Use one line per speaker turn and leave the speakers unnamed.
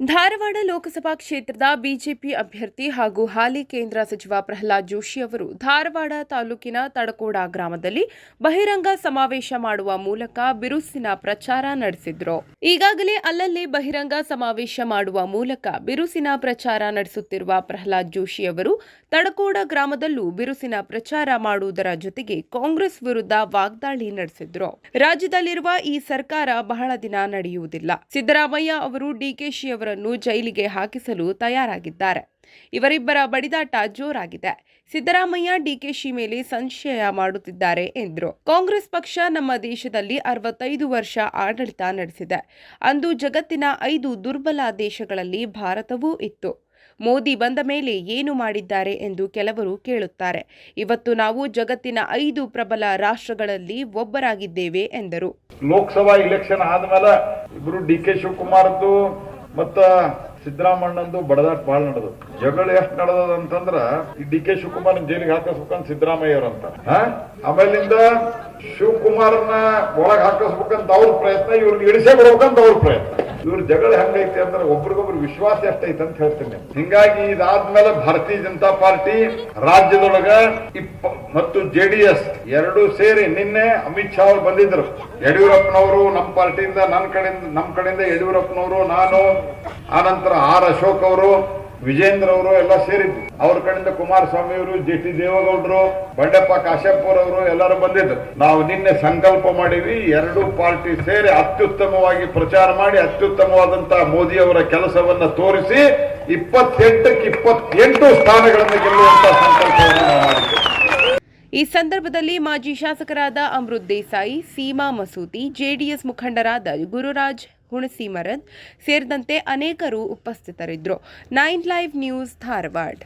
ಧಾರವಾಡ ಲೋಕಸಭಾ ಕ್ಷೇತ್ರದ ಬಿಜೆಪಿ ಅಭ್ಯರ್ಥಿ ಹಾಗೂ ಹಾಲಿ ಕೇಂದ್ರ ಸಚಿವ ಪ್ರಹ್ಲಾದ್ ಜೋಶಿ ಅವರು ಧಾರವಾಡ ತಾಲೂಕಿನ ತಡಕೋಡ ಗ್ರಾಮದಲ್ಲಿ ಬಹಿರಂಗ ಸಮಾವೇಶ ಮಾಡುವ ಮೂಲಕ ಬಿರುಸಿನ ಪ್ರಚಾರ ನಡೆಸಿದ್ರು. ಈಗಾಗಲೇ ಅಲ್ಲಲ್ಲಿ ಬಹಿರಂಗ ಸಮಾವೇಶ ಮಾಡುವ ಮೂಲಕ ಬಿರುಸಿನ ಪ್ರಚಾರ ನಡೆಸುತ್ತಿರುವ ಪ್ರಹ್ಲಾದ್ ಜೋಶಿ ಅವರು ತಡಕೋಡ ಗ್ರಾಮದಲ್ಲೂ ಬಿರುಸಿನ ಪ್ರಚಾರ ಮಾಡುವುದರ ಜೊತೆಗೆ ಕಾಂಗ್ರೆಸ್ ವಿರುದ್ಧ ವಾಗ್ದಾಳಿ ನಡೆಸಿದ್ರು. ರಾಜ್ಯದಲ್ಲಿರುವ ಈ ಸರ್ಕಾರ ಬಹಳ ದಿನ ನಡೆಯುವುದಿಲ್ಲ. ಸಿದ್ದರಾಮಯ್ಯ ಅವರು ಡಿಕೆಶಿ ಅವರನ್ನು ಜೈಲಿಗೆ ಹಾಕಿಸಲು ತಯಾರಾಗಿದ್ದಾರೆ. ಇವರಿಬ್ಬರ ಬಡಿದಾಟ ಜೋರಾಗಿದೆ. ಸಿದ್ದರಾಮಯ್ಯ ಡಿಕೆಶಿ ಮೇಲೆ ಸಂಶಯ ಮಾಡುತ್ತಿದ್ದಾರೆ ಎಂದರು. ಕಾಂಗ್ರೆಸ್ ಪಕ್ಷ ನಮ್ಮ ದೇಶದಲ್ಲಿ ಅರವತ್ತೈದು ವರ್ಷ ಆಡಳಿತ ನಡೆಸಿದೆ. ಅಂದು ಜಗತ್ತಿನ ಐದು ದುರ್ಬಲ ದೇಶಗಳಲ್ಲಿ ಭಾರತವೂ ಇತ್ತು. ಮೋದಿ ಬಂದ ಮೇಲೆ ಏನು ಮಾಡಿದ್ದಾರೆ ಎಂದು ಕೆಲವರು ಕೇಳುತ್ತಾರೆ. ಇವತ್ತು ನಾವು ಜಗತ್ತಿನ ಐದು ಪ್ರಬಲ ರಾಷ್ಟ್ರಗಳಲ್ಲಿ ಒಬ್ಬರಾಗಿದ್ದೇವೆ ಎಂದರು.
ಲೋಕಸಭಾ ಇಲೆಕ್ಷನ್ ಆದ್ಮೇಲೆ ಇಬ್ರು ಡಿ ಕೆ ಶಿವಕುಮಾರ್ದು ಮತ್ತ ಸಿದ್ದರಾಮಣ್ಣಂದು ಬಡದಾಟ ಬಾಳ್ ನಡೆದು ಜಗಳ ಎಷ್ಟ್ ನಡೆದದ ಅಂತಂದ್ರ ಈ ಡಿ ಕೆ ಶಿವಕುಮಾರ್ ಜೈಲಿಗೆ ಹಾಕಿಸ್ಬೇಕಂತ ಸಿದ್ದರಾಮಯ್ಯ ಅವ್ರಂತ ಆಮೇಲಿಂದ ಶಿವಕುಮಾರ್ನ ಒಳಗ್ ಹಾಕಸ್ಬೇಕಂತ ಅವ್ರ ಪ್ರಯತ್ನ ಇವ್ರನ್ನ ಇಳಿಸೇ ಬಿಡ್ಬೇಕಂತ ಅವ್ರ ಪ್ರಯತ್ನ. ಇವ್ರ ಜಗಳ ಹೆಂಗೈತಿ ಅಂದ್ರೆ ಒಬ್ರಿಗೊಬ್ರು ವಿಶ್ವಾಸ ಎಷ್ಟೈತೆ ಅಂತ ಹೇಳ್ತೀನಿ ಹಿಂಗಾಗಿ ಇದಾದ್ಮೇಲೆ ಭಾರತೀಯ ಜನತಾ ಪಾರ್ಟಿ ರಾಜ್ಯದೊಳಗ ಇಪ್ಪ ಮತ್ತು ಜೆಡಿಎಸ್ ಎರಡು ಸೇರಿ ನಿನ್ನೆ ಅಮಿತ್ ಶಾ ಅವ್ರು ಬಂದಿದ್ರು. ಯಡಿಯೂರಪ್ಪನವರು ನಮ್ಮ ಪಾರ್ಟಿಯಿಂದ ನನ್ನ ಕಡೆಯಿಂದ ನಮ್ಮ ಕಡೆಯಿಂದ ಯಡಿಯೂರಪ್ಪನವರು, ನಾನು ಆನಂತರ ಆರ್ ಅಶೋಕ್ ಅವರು, ವಿಜೇಂದ್ರ ಅವರು ಎಲ್ಲ ಸೇರಿದ್ರು ಅವ್ರ ಕಡೆಯಿಂದ ಕುಮಾರಸ್ವಾಮಿ ಅವರು, ಜೆ ಟಿ ದೇವೇಗೌಡರು, ಬಂಡೆಪ್ಪ ಕಾಶ್ಯಪುರ್ ಅವರು ಎಲ್ಲರೂ ಬಂದಿದ್ರು. ನಾವು ನಿನ್ನೆ ಸಂಕಲ್ಪ ಮಾಡಿವಿ ಎರಡು ಪಾರ್ಟಿ ಸೇರಿ ಅತ್ಯುತ್ತಮವಾಗಿ ಪ್ರಚಾರ ಮಾಡಿ, ಅತ್ಯುತ್ತಮವಾದಂತಹ ಮೋದಿ ಅವರ ಕೆಲಸವನ್ನ ತೋರಿಸಿ, ಇಪ್ಪತ್ತೆಂಟಕ್ಕೆ ಇಪ್ಪತ್ತೆಂಟು ಸ್ಥಾನಗಳನ್ನು ಗೆಲ್ಲುವಂತ ಸಂಕಲ್ಪವನ್ನು
ಈ ಸಂದರ್ಭದಲ್ಲಿ ಮಾಜಿ ಶಾಸಕರಾದ ಅಮೃತ್ ದೇಸಾಯಿ, ಸೀಮಾ ಮಸೂತಿ, ಜೆಡಿಎಸ್ ಮುಖಂಡರಾದ ಗುರುರಾಜ್ ಹುಣಸಿಮರದ್ ಸೇರಿದಂತೆ ಅನೇಕರು ಉಪಸ್ಥಿತರಿದ್ದರು. Nine live news Dharwad.